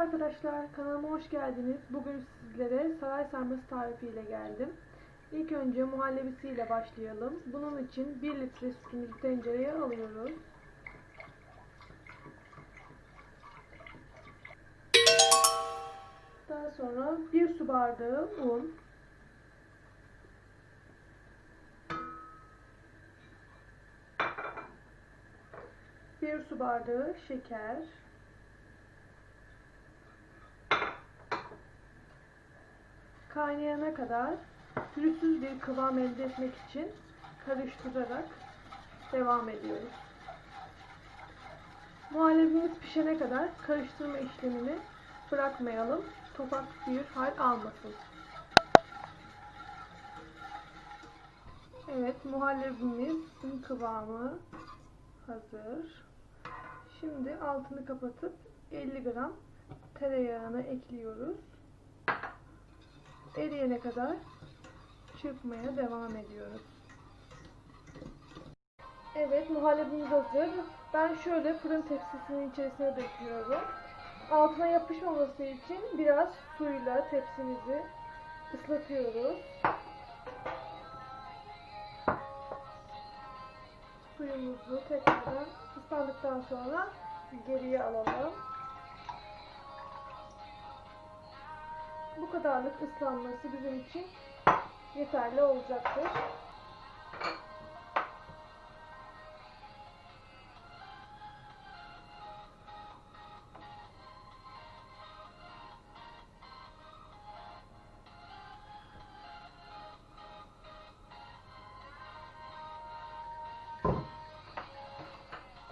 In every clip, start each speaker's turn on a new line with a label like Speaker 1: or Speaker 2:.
Speaker 1: arkadaşlar, kanalıma hoş geldiniz. Bugün sizlere saray sarması tarifiyle geldim. İlk önce muhallebisiyle başlayalım. Bunun için 1 litre sütümüzü tencereye alıyoruz. Daha sonra 1 su bardağı un, bir su bardağı şeker, kaynayana kadar pürüzsüz bir kıvam elde etmek için karıştırarak devam ediyoruz. Muhallebimiz pişene kadar karıştırma işlemini bırakmayalım. Topak bir hal almasın. Evet, muhallebimizin kıvamı hazır. Şimdi altını kapatıp 50 gram tereyağını ekliyoruz eriyene kadar çırpmaya devam ediyoruz. Evet muhallebimiz hazır. Ben şöyle fırın tepsisinin içerisine döküyorum. Altına yapışmaması için biraz suyla tepsimizi ıslatıyoruz. Suyumuzu tekrardan ıslandıktan sonra geriye alalım. Bu kadarlık ıslanması bizim için yeterli olacaktır.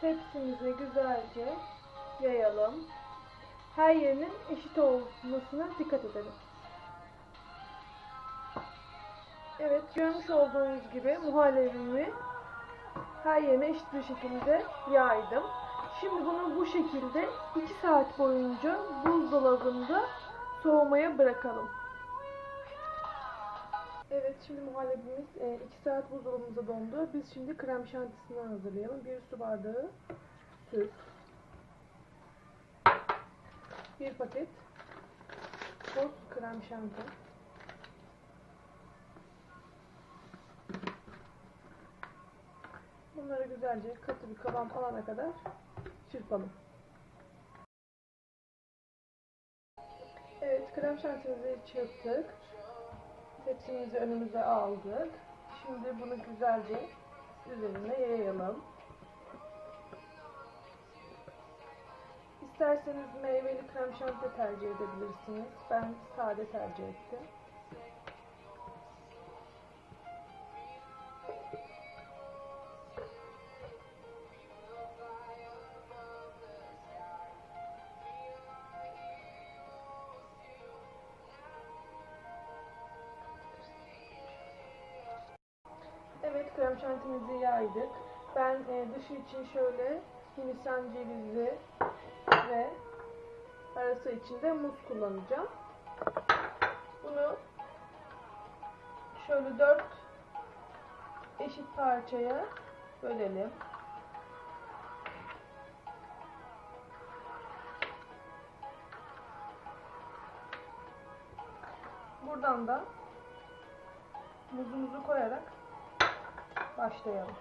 Speaker 1: Tepsimize güzelce yayalım. Her yerinin eşit olmasına dikkat edelim. Evet görmüş olduğunuz gibi muhallebimi her yerine eşit bir şekilde yaydım. Şimdi bunu bu şekilde 2 saat boyunca buzdolabında soğumaya bırakalım. Evet şimdi muhallebimiz 2 saat buzdolabımızda dondu. Biz şimdi krem şantisini hazırlayalım. 1 su bardağı süt. 1 paket toz krem şanti. Bunları güzelce katı bir kıvam alana kadar çırpalım. Evet, krem şantimizi çırptık. Tepsimizi önümüze aldık. Şimdi bunu güzelce üzerine yayalım. İsterseniz meyveli krem şanti tercih edebilirsiniz. Ben sade tercih ettim. Evet krem şantimizi yaydık. Ben e, dışı için şöyle hindistan cevizi ve arası için de muz kullanacağım. Bunu şöyle dört eşit parçaya bölelim. Buradan da muzumuzu koyarak başlayalım.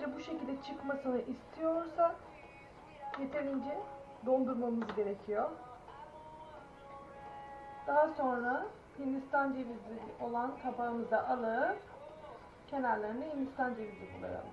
Speaker 1: Güzelce bu şekilde çıkmasını istiyorsa yeterince dondurmamız gerekiyor. Daha sonra Hindistan cevizi olan tabağımıza alıp kenarlarına Hindistan cevizi bulayalım.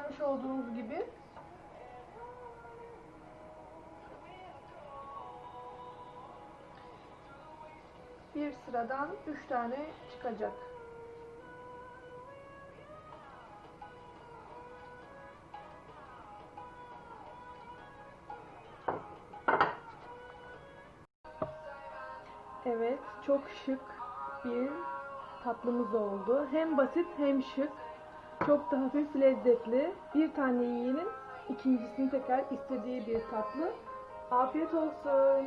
Speaker 1: Görmüş olduğunuz gibi bir sıradan üç tane çıkacak. Evet, çok şık bir tatlımız oldu. Hem basit hem şık. Çok da hafif lezzetli. Bir tane yiyenin ikincisini tekrar istediği bir tatlı. Afiyet olsun.